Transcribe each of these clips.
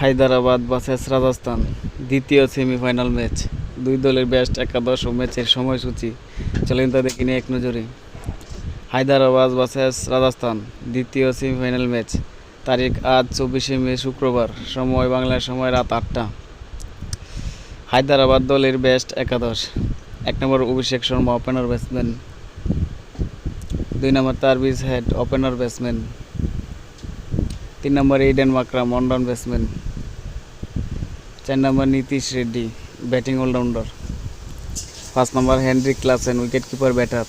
Hyderabad versus Rajasthan, দ্বিতীয় semifinal match দুই দলের বেস্ট একাদশ ও ম্যাচের সময়সূচি। চলেন তা দেখি নিয়ে এক নজরে। হায়দ্রাবাদ ভার্সেস রাজস্থান, দ্বিতীয় সেমিফাইনাল ম্যাচ তারিখ আজ চব্বিশে মে, শুক্রবার। সময় বাংলার সময় রাত আটটা। হায়দ্রাবাদ দলের বেস্ট একাদশ। এক number Abhishek Sharma opener batsman দুই number Travis Head opener batsman তিন number Aiden Markram one down batsman চার number Nitish Reddy batting allrounder পাঁচ number Henry Klaasen wicket keeper batter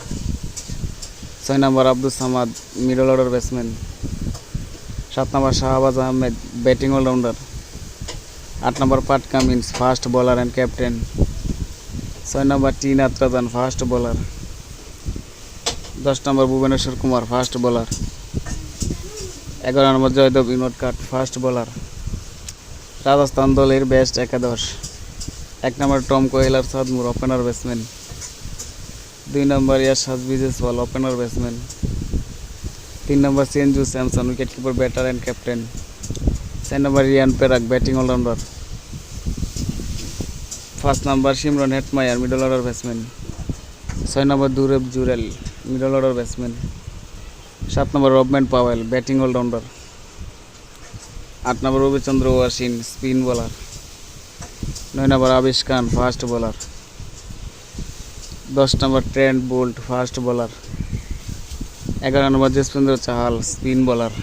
ছয় number Abdul Samad middle order batsman সাত number Shahbaz Ahmed batting allrounder আট number Pat Cummins fast bowler and captain ছয় number T Natarajan fast bowler দশ number Bhuvneshwar Kumar fast bowler এগারো number Jaydev Unadkat fast bowler Rajasthan দলের best একাদশ। এক number Tom Kohler Cadmore opener batsman দুই number Yashasvi Jaiswal opener batsman তিন number Sanju Samson wicket keeper batter and captain চার number Riyan Parag batting allrounder first number Shimron Hetmyer middle order batsman ছয় number Dhruv Jurel middle order batsman সাত number Rovman Powell batting allrounder আট number Ravichandran Ashwin spin bowler. নয় number Avesh Khan, fast bowler. দশ number Trent Boult, fast bowler. এগারো number Yuzvendra Chahal, spin bowler.